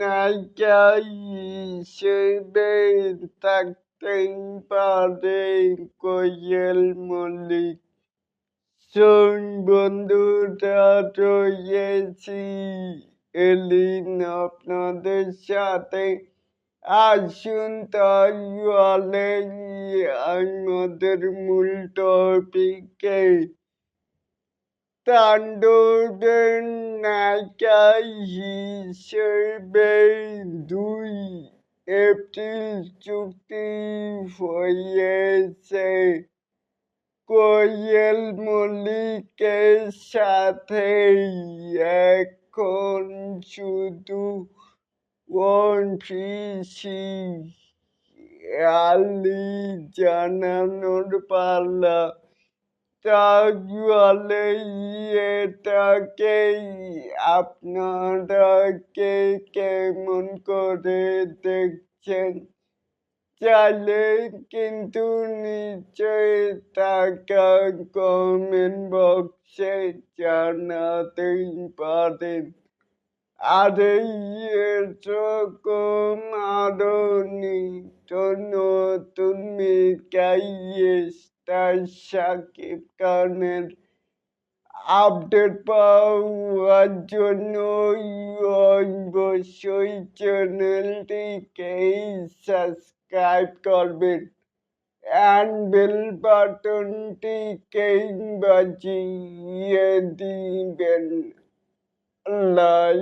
নায়িকা হিসেবে থাকতেই পারে কোয়েল মল্লিক শোন বন্ধুরা রয়েছি এলিন আপনাদের সাথে আসুন তাহলে আমাদের মূল টপিকে তাণ্ডবের নায়িকা হিসেবে দুই এপ্রিল চুক্তি হয়েছে কোয়েল মল্লিকের সাথে এখন শুধু অফিসিয়ালি জানানোর পাল্লা তাহলে এটাকে আপনারা কে কেমন করে দেখছেন? চাইলে কিন্তু নিচে টাকা কমেন্ট বক্সে জানাতেই পারেন। আর এরকম আরও নিত্য নতুন মিকাই স্টার সাকিব খানের আপডেট পাওয়ার জন্য অবশ্যই চ্যানেলটিকে সাবস্ক্রাইব করবেন? অ্যান্ড বেল বাটনটিকে বাজিয়ে দিবেন? আল্লাহ